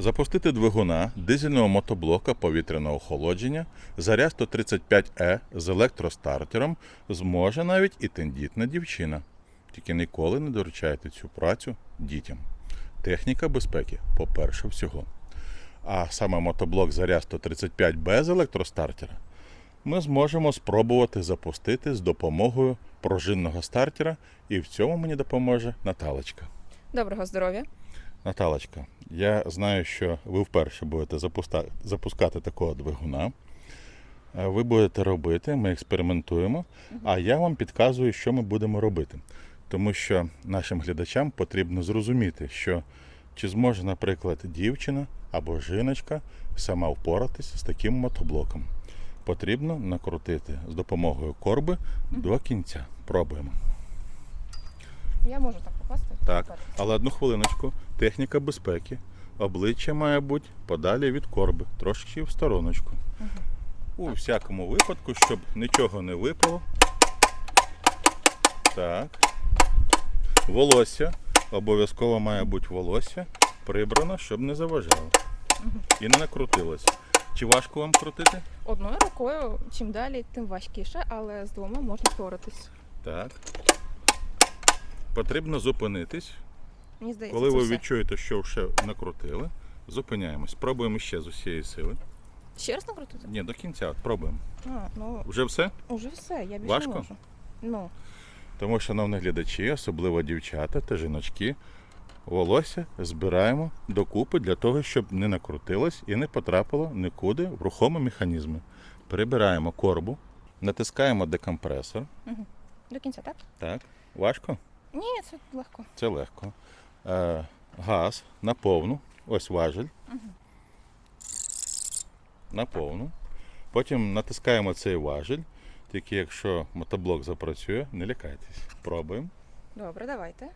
Запустити двигуна дизельного мотоблока повітряного охолодження заря 135Е з електростартером зможе навіть і тендітна дівчина. Тільки ніколи не доручайте цю працю дітям. Техніка безпеки по-перше всього. А саме мотоблок заря 135Б з електростартера ми зможемо спробувати запустити з допомогою пружинного стартера, і в цьому мені допоможе Наталочка. Доброго здоров'я. Наталочка, я знаю, що ви вперше будете запуста- запускати такого двигуна. Е, Ви будете робити, ми експериментуємо, а я вам підказую, що ми будемо робити. Тому що нашим глядачам потрібно зрозуміти, що чи зможе, наприклад, дівчина або жіночка сама впоратись з таким мотоблоком. Потрібно накрутити з допомогою корби до кінця. Пробуємо. Я можу так попасти? Так, але одну хвилиночку. Техніка безпеки. Обличчя має бути подалі від корби, трошки в стороночку. У всякому випадку, щоб нічого не випало. Так. Волосся. Обов'язково має бути волосся прибрано, щоб не заважало. І не накрутилось. Чи важко вам крутити? Одною рукою, чим далі, тим важкіше, але з двома можна впоратись. Так. Потрібно зупинитись. Мені здається, Коли це ви все. відчуєте, що вже накрутили, зупиняємось. Пробуємо ще з усієї сили. Ще раз накрутити? Ні, до кінця, от пробуємо. А, ну, Вже все? уже все, я більше Важко? не можу. Ну, Тому, шановні глядачі, особливо дівчата та жіночки, волосся збираємо докупи для того, щоб не накрутилось і не потрапило нікуди в рухомі механізми. Прибираємо корбу, натискаємо декомпресор. до кінця, так? Так, важко? Ні, це легко. Це легко. Е, газ на повну. Ось важель. На повну. Потім натискаємо цей важель. Тільки якщо мотоблок запрацює, не лякайтесь. Пробуємо. Добре, давайте.